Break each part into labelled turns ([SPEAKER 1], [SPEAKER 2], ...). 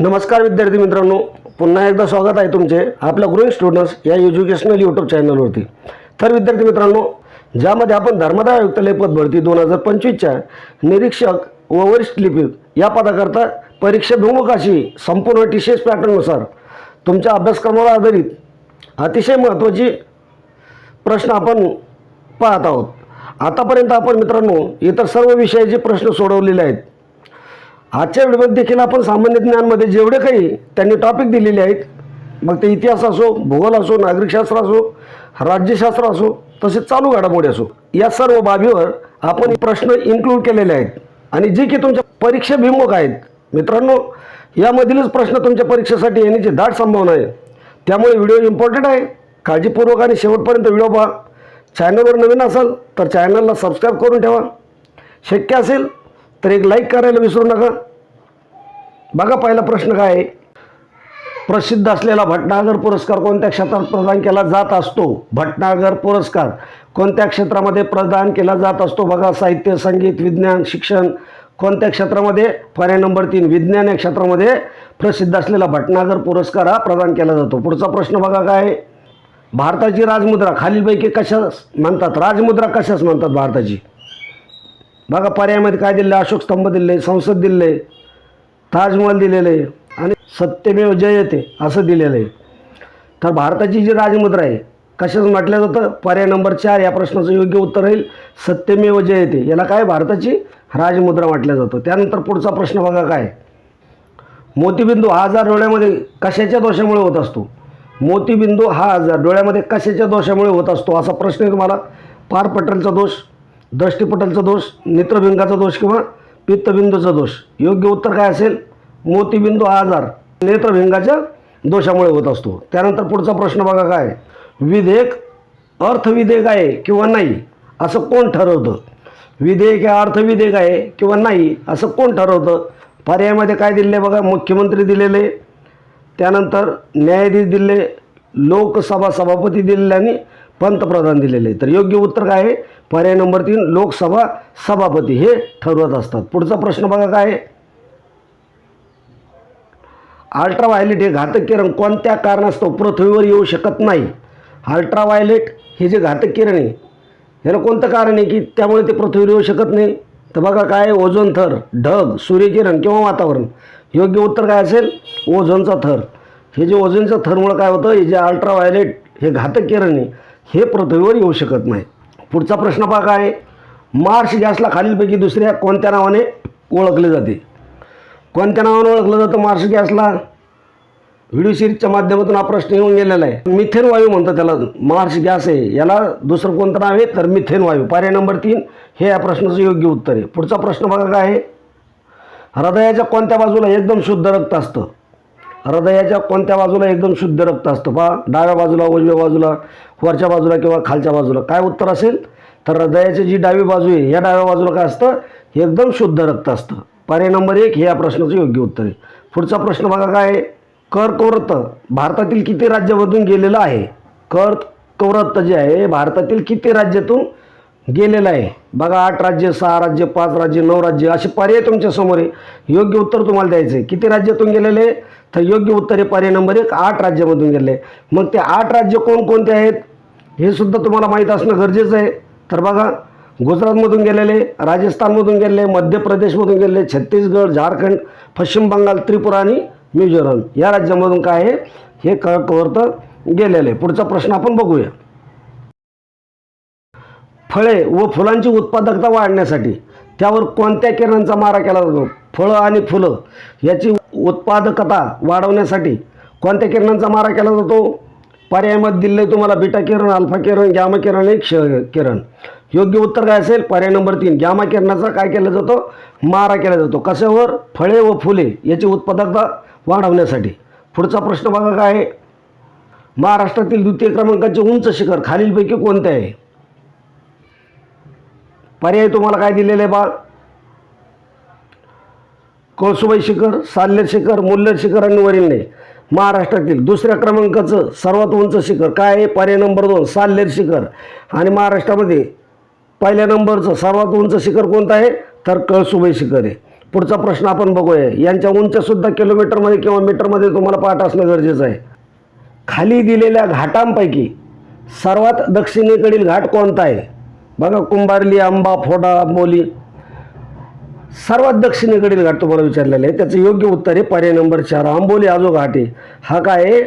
[SPEAKER 1] नमस्कार विद्यार्थी मित्रांनो पुन्हा एकदा स्वागत आहे तुमचे आपल्या ग्रोईंग स्टुडंट्स या एज्युकेशनल यूट्यूब चॅनलवरती तर विद्यार्थी मित्रांनो ज्यामध्ये आपण धर्मदाय आयुक्त लेपद भरती दोन हजार पंचवीसच्या निरीक्षक व वरिष्ठ लिपिक या पदाकरता परीक्षा अशी संपूर्ण टीसीएस पॅटर्ननुसार तुमच्या अभ्यासक्रमावर आधारित अतिशय महत्त्वाची प्रश्न आपण पाहत आहोत. आतापर्यंत आपण मित्रांनो इतर सर्व विषयाचे प्रश्न सोडवलेले आहेत. आजच्या व्हिडिओमध्ये देखील आपण सामान्य ज्ञानमध्ये जेवढे काही त्यांनी टॉपिक दिलेले आहेत मग ते इतिहास असो भूगोल असो नागरिकशास्त्र असो राज्यशास्त्र असो तसेच चालू घडामोडी असो या सर्व बाबीवर आपण प्रश्न इन्क्लूड केलेले आहेत. आणि जे की तुमच्या परीक्षाभिमुख आहेत. मित्रांनो यामधीलच प्रश्न तुमच्या परीक्षेसाठी येण्याची दाट संभावना आहे. त्यामुळे व्हिडिओ इम्पॉर्टंट आहे. काळजीपूर्वक आणि शेवटपर्यंत व्हिडिओ पहा. चॅनलवर नवीन असाल तर चॅनलला सबस्क्राईब करून ठेवा. शक्य असेल तर एक लाईक करायला विसरू नका. बघा पहिला प्रश्न काय आहे. प्रसिद्ध असलेला भटनागर पुरस्कार कोणत्या क्षेत्रात प्रदान केला जात असतो? भटनागर पुरस्कार कोणत्या क्षेत्रामध्ये प्रदान केला जात असतो? बघा साहित्य संगीत विज्ञान शिक्षण कोणत्या क्षेत्रामध्ये? पर्याय नंबर तीन विज्ञान या क्षेत्रामध्ये प्रसिद्ध असलेला भटनागर पुरस्कार हा प्रदान केला जातो. पुढचा प्रश्न बघा काय भारताची राजमुद्रा खालीलपैकी कशास म्हणतात? राजमुद्रा कशास म्हणतात भारताची? बघा पर्यायामध्ये काय दिलं आहे अशोक स्तंभ दिले संसद दिले आहे ताजमहल दिलेलं आहे आणि सत्यमेव जयते असं दिलेलं आहे. तर भारताची जी राजमुद्रा आहे कशाच म्हटलं जातं? पर्याय नंबर चार या प्रश्नाचं योग्य उत्तर राहील सत्यमेव जयते याला काय? भारताची राजमुद्रा म्हटलं जातं. त्यानंतर पुढचा प्रश्न बघा काय? मोतीबिंदू हा आजार डोळ्यामध्ये कशाच्या दोषामुळे होत असतो? मोतीबिंदू हा आजार डोळ्यामध्ये कशाच्या दोषामुळे होत असतो? असा प्रश्न आहे तुम्हाला. पारपटलचा दोष दृष्टीपटलचा दोष नेत्रभिंगाचा दोष किंवा पित्तबिंदूचा दोष. योग्य उत्तर काय असेल? मोतीबिंदू हा आजार. नेत्रभिंगाच्या दोषामुळे होत असतो. त्यानंतर पुढचा प्रश्न बघा काय? विधेयक अर्थविधेयक आहे किंवा नाही असं कोण ठरवतं? विधेयक हे अर्थविधेयक आहे किंवा नाही असं कोण ठरवतं? पर्यायामध्ये काय दिले बघा? मुख्यमंत्री दिलेले त्यानंतर न्यायाधीश दिले लोकसभा सभापती दिलेले आणि पंतप्रधान दिलेले. आहे तर योग्य उत्तर काय आहे? पर्याय नंबर तीन लोकसभा सभापती हे ठरवत असतात. पुढचा प्रश्न बघा काय आहे? अल्ट्राव्हायलेट हे घातक किरण कोणत्या कारणास्तव पृथ्वीवर येऊ शकत नाही? अल्ट्राव्हायलेट हे जे घातक किरण आहे याला कोणतं कारण आहे की त्यामुळे ते पृथ्वीवर येऊ शकत नाही? तर बघा काय आहे? ओझोन थर ढग सूर्यकिरण किंवा वातावरण. योग्य उत्तर काय असेल? ओझोनचा थर. हे जे ओझोनचं थरमुळं काय होतं? हे जे अल्ट्राव्हायलेट हे घातक किरण आहे हे पृथ्वीवर येऊ शकत नाही. पुढचा प्रश्न पहा काय? आहे? गॅसला खालीलपैकी दुसऱ्या कोणत्या नावाने ओळखले जाते? कोणत्या नावाने ओळखलं जातं मार्श गॅसला? व्हिडिओ सिरीजच्या माध्यमातून हा प्रश्न येऊन गेलेला आहे. मिथेन वायू म्हणतात त्याला. मार्श गॅस आहे. याला दुसरं कोणतं नाव आहे? तर मिथेन वायू. पर्याय नंबर तीन हे या प्रश्नाचं योग्य उत्तर आहे. पुढचा प्रश्न बघा काय आहे? हृदयाच्या कोणत्या बाजूला एकदम शुद्ध रक्त असतं? हृदयाच्या कोणत्या बाजूला एकदम शुद्ध रक्त असतं पहा. डाव्या बाजूला उजव्या बाजूला वरच्या बाजूला किंवा खालच्या बाजूला. काय उत्तर असेल? तर हृदयाची जी डावी बाजू आहे या डाव्या बाजूला काय असतं? एकदम शुद्ध रक्त असतं. पर्याय नंबर एक हे या प्रश्नाचं योग्य उत्तर आहे. पुढचा प्रश्न बघा काय आहे? कर्कवृत्त भारतातील किती राज्यामधून गेलेलं आहे? कर्कवृत्त जे आहे हे भारतातील किती राज्यातून गेलेलं आहे? बघा आठ राज्य सहा राज्य पाच राज्य नऊ राज्य असे पर्याय तुमच्यासमोर आहे. योग्य उत्तर तुम्हाला द्यायचं आहे किती राज्यातून गेलेले? आहे तर योग्य उत्तर आहे पर्याय नंबर एक आठ राज्यामधून गेले मग ते आठ राज्य कोणकोणते आहेत? हे सुद्धा तुम्हाला माहीत असणं गरजेचं आहे. तर बघा गुजरातमधून गेलेले राजस्थानमधून गेलेले मध्य प्रदेशमधून गेलेले छत्तीसगड झारखंड पश्चिम बंगाल त्रिपुरा आणि मिझोरम या राज्यामधून काय आहे? हे कर्कवृत्त गेलेले. पुढचा प्रश्न आपण बघूया. फळे व फुलांची उत्पादकता वाढण्यासाठी त्यावर कोणत्या किरणांचा मारा केला जातो? फळं आणि फुलं याची उत्पादकता वाढवण्यासाठी कोणत्या किरणांचा मारा केला जातो? पर्यायामध्ये दिले तुम्हाला बीटा किरण अल्फा किरण गॅमा किरण आणि क्ष किरण. योग्य उत्तर काय असेल? पर्याय नंबर तीन गॅमा किरणाचा काय केला जातो? मारा केला जातो. कशावर? फळे व फुले याची उत्पादकता वाढवण्यासाठी. पुढचा प्रश्न बघा काय आहे? महाराष्ट्रातील द्वितीय क्रमांकाचे उंच शिखर खालीलपैकी कोणते आहे? पर्याय तुम्हाला काय दिलेले आहे बा? कळसुबाई शिखर साल्य शिखर मुल्लर शिखर आणि वरील नाही महाराष्ट्रातील दुसऱ्या क्रमांकाचं सर्वात उंच शिखर काय आहे? पर्याय नंबर दोन साल्हेर शिखर. आणि महाराष्ट्रामध्ये पहिल्या नंबरचं सर्वात उंच शिखर कोणतं आहे? तर कळसुबाई शिखर आहे. पुढचा प्रश्न आपण बघूया. यांच्या उंचसुद्धा किलोमीटरमध्ये किंवा मीटरमध्ये तुम्हाला पाठ असणं गरजेचं आहे. खाली दिलेल्या घाटांपैकी सर्वात दक्षिणेकडील घाट कोणता आहे? बघा कुंभारली आंबा फोडा मोली. सर्वात दक्षिणेकडील घाट तुम्हाला विचारलेला आहे त्याचं योग्य उत्तर आहे पर्याय नंबर चार आंबोली आजो घाट आहे. हा काय आहे?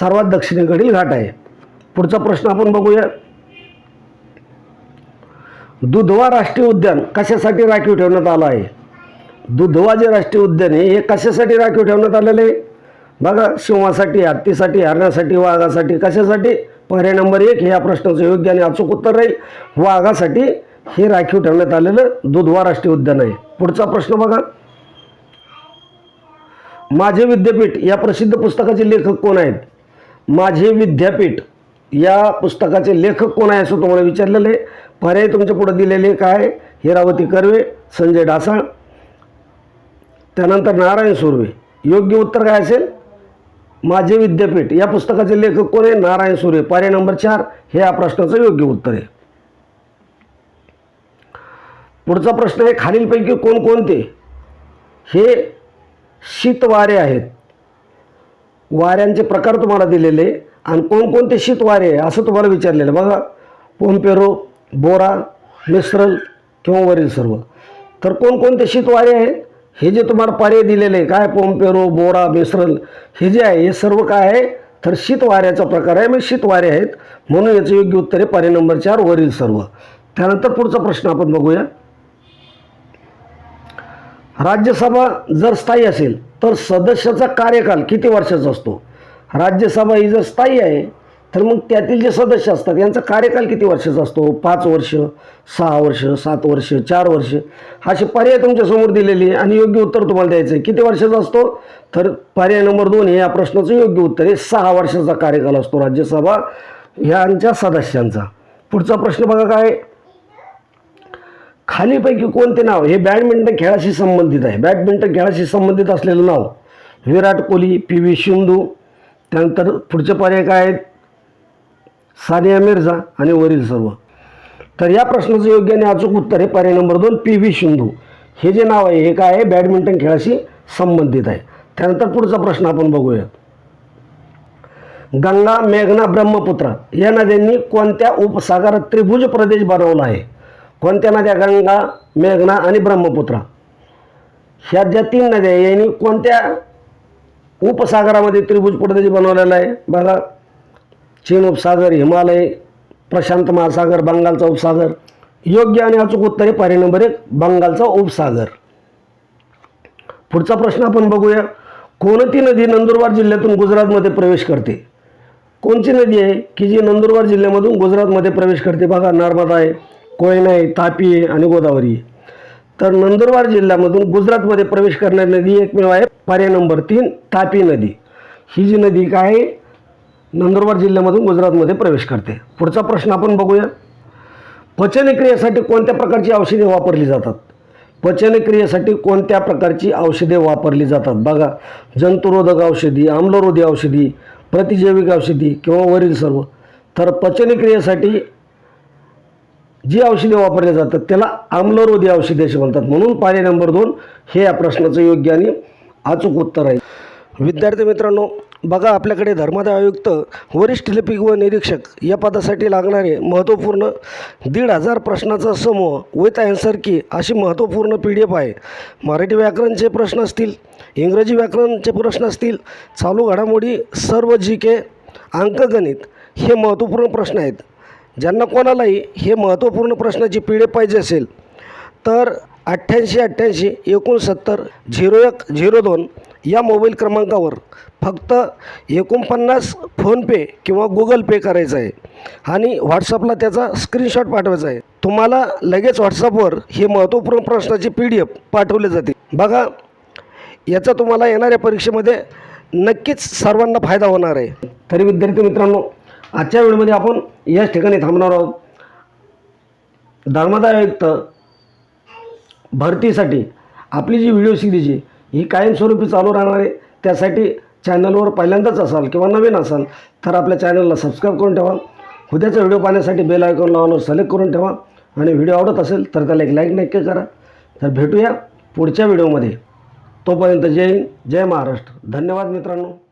[SPEAKER 1] सर्वात दक्षिणेकडील घाट आहे. पुढचा प्रश्न आपण बघूया. दुधवा राष्ट्रीय उद्यान कशासाठी राखीव ठेवण्यात आलं आहे? दुधवा जे राष्ट्रीय उद्यान आहे हे कशासाठी राखीव ठेवण्यात आलेलं आहे? बघा सिंहासाठी हत्तीसाठी हरणासाठी वाघासाठी कशासाठी? पर्याय नंबर एक हे या प्रश्नाचं योग्य आणि अचूक उत्तर राहील. वाघासाठी हे राखीव ठेवण्यात आलेलं दुधवा राष्ट्रीय उद्यान आहे. पुढचा प्रश्न बघा. माझे विद्यापीठ या प्रसिद्ध पुस्तकाचे लेखक कोण आहेत? माझे विद्यापीठ या पुस्तकाचे लेखक कोण आहे असं तुम्हाला विचारलेलं आहे. पर्याय तुमच्यापुढे दिलेले काय? हिरावती कर्वे संजय ढासाळ त्यानंतर नारायण सुर्वे. योग्य उत्तर काय असेल? माझे विद्यापीठ या पुस्तकाचे लेखक कोण आहे? नारायण सुर्वे. पर्याय नंबर चार हे या प्रश्नाचं योग्य उत्तर आहे. पुढचा प्रश्न आहे खालीलपैकी कोणकोणते? हे शीतवारे आहेत. वाऱ्यांचे प्रकार तुम्हाला दिलेले आणि कोणकोणते शीतवारे आहे असं तुम्हाला विचारलेलं बघा पोम्पेरो बोरा मिश्रल किंवा वरील सर्व. तर कोणकोणते शीतवारे आहे हे जे तुम्हाला पर्याय दिलेले आहे काय पोम्पेरो बोरा मिश्रल हे जे आहे हे सर्व काय आहे? तर शीतवाऱ्याचा प्रकार आहे. म्हणजे शीतवारे आहेत. म्हणून याचं योग्य उत्तर आहे पर्याय नंबर चार वरील सर्व. त्यानंतर पुढचा प्रश्न आपण बघूया. राज्यसभा जर स्थायी असेल तर सदस्याचा कार्यकाल किती वर्षाचा असतो? राज्यसभा ही जर स्थायी आहे तर मग त्यातील जे सदस्य असतात यांचा कार्यकाल किती वर्षाचा असतो? पाच वर्ष सहा वर्ष सात वर्ष चार वर्ष? असे पर्याय तुमच्यासमोर दिलेले आहे आणि योग्य उत्तर तुम्हाला द्यायचं आहे. किती वर्षाचा असतो? तर पर्याय नंबर दोन हे या प्रश्नाचं योग्य उत्तर आहे. सहा वर्षाचा कार्यकाल असतो राज्यसभा यांच्या सदस्यांचा. पुढचा प्रश्न बघा काय? आहे? खालीपैकी कोणते नाव? हे बॅडमिंटन खेळाशी संबंधित आहे. बॅडमिंटन खेळाशी संबंधित असलेलं नाव विराट कोहली पी व्ही सिंधू त्यानंतर पुढचे पर्याय काय आहेत? सानिया मिर्झा आणि वरील सर्व. तर या प्रश्नाचं योग्य आणि अचूक उत्तर आहे पर्याय नंबर दोन पी व्ही सिंधू. हे जे नाव आहे हे काय आहे? बॅडमिंटन खेळाशी संबंधित आहे. त्यानंतर पुढचा प्रश्न आपण बघूयात. गंगा मेघना ब्रह्मपुत्रा या नद्यांनी कोणत्या उपसागरात त्रिभुज प्रदेश बनवला आहे? कोणत्या नद्या? गंगा मेघना आणि ब्रह्मपुत्रा. ह्या ज्या तीन नद्या यांनी कोणत्या उपसागरामध्ये त्रिभुज पद्धती बनवलेला आहे? बघा. चीन उपसागर हिमालय प्रशांत महासागर बंगालचा उपसागर. योग्य आणि अचूक उत्तर आहे पर्याय नंबर एक बंगालचा उपसागर. पुढचा प्रश्न आपण बघूया. कोणती नदी नंदुरबार जिल्ह्यातून गुजरातमध्ये प्रवेश करते? कोणती नदी आहे की जी नंदुरबार जिल्ह्यामधून गुजरातमध्ये प्रवेश करते? बघा नर्मदा आहे कोयना आहे तापी आहे आणि गोदावरी. आहे तर नंदुरबार जिल्ह्यामधून गुजरातमध्ये प्रवेश करणारी नदी एकमेव आहे पर्याय नंबर तीन तापी नदी. ही जी नदी काय आहे नंदुरबार जिल्ह्यामधून गुजरातमध्ये प्रवेश करते. पुढचा प्रश्न आपण बघूया. पचनक्रियेसाठी कोणत्या प्रकारची औषधे वापरली जातात? पचनक्रियेसाठी कोणत्या प्रकारची औषधे वापरली जातात? बघा जंतुरोधक औषधी आम्लरोधी औषधी प्रतिजैविक औषधी किंवा वरील सर्व. तर पचनक्रियेसाठी जी औषधे वापरली जातात त्याला आम्लरोधी औषधे असे म्हणतात. म्हणून पाणी नंबर दोन हे या प्रश्नाचं योग्य आणि अचूक उत्तर आहे. विद्यार्थी मित्रांनो बघा आपल्याकडे धर्मादाय आयुक्त वरिष्ठ लिपिक व निरीक्षक या पदासाठी लागणारे महत्त्वपूर्ण दीड हजार प्रश्नाचा समूह विथ ॲन्सर की अशी महत्त्वपूर्ण पी डी एफ आहे. मराठी व्याकरणचे प्रश्न असतील इंग्रजी व्याकरणचे प्रश्न असतील चालू घडामोडी सर्व जी के अंकगणित हे महत्त्वपूर्ण प्रश्न आहेत. ज्यांना कोणालाही हे महत्त्वपूर्ण प्रश्नाची पी डी पाहिजे असेल तर अठ्ठ्याऐंशी अठ्ठ्याऐंशी एकोणसत्तर झिरो एक झिरो दोन या मोबाईल क्रमांकावर फक्त एकोणपन्नास फोनपे किंवा गुगल पे करायचं आहे. आणि व्हॉट्सअपला त्याचा स्क्रीनशॉट पाठवायचा आहे. तुम्हाला लगेच व्हॉट्सअपवर हे महत्त्वपूर्ण प्रश्नाची पी डी एफ पाठवले जाते. बघा याचा तुम्हाला येणाऱ्या परीक्षेमध्ये नक्कीच सर्वांना फायदा होणार आहे. तरी विद्यार्थी मित्रांनो आजच्या वेळेमध्ये आपण याच ठिकाणी थांबणार आहोत. धर्मदाय आयुक्त भरतीसाठी आपली जी व्हिडिओ सिरीज ही कायमस्वरूपी चालू राहणार आहे. त्यासाठी चॅनलवर पहिल्यांदाच असाल किंवा नवीन असाल तर आपल्या चॅनलला सबस्क्राईब करून ठेवा. उद्याचा व्हिडिओ पाहण्यासाठी बेल आयकॉन लावून सिलेक्ट करून ठेवा. आणि व्हिडिओ आवडत असेल तर त्याला एक लाईक नक्की करा. तर भेटूया पुढच्या व्हिडिओमध्ये तोपर्यंत जय हिंद जय महाराष्ट्र. धन्यवाद मित्रांनो.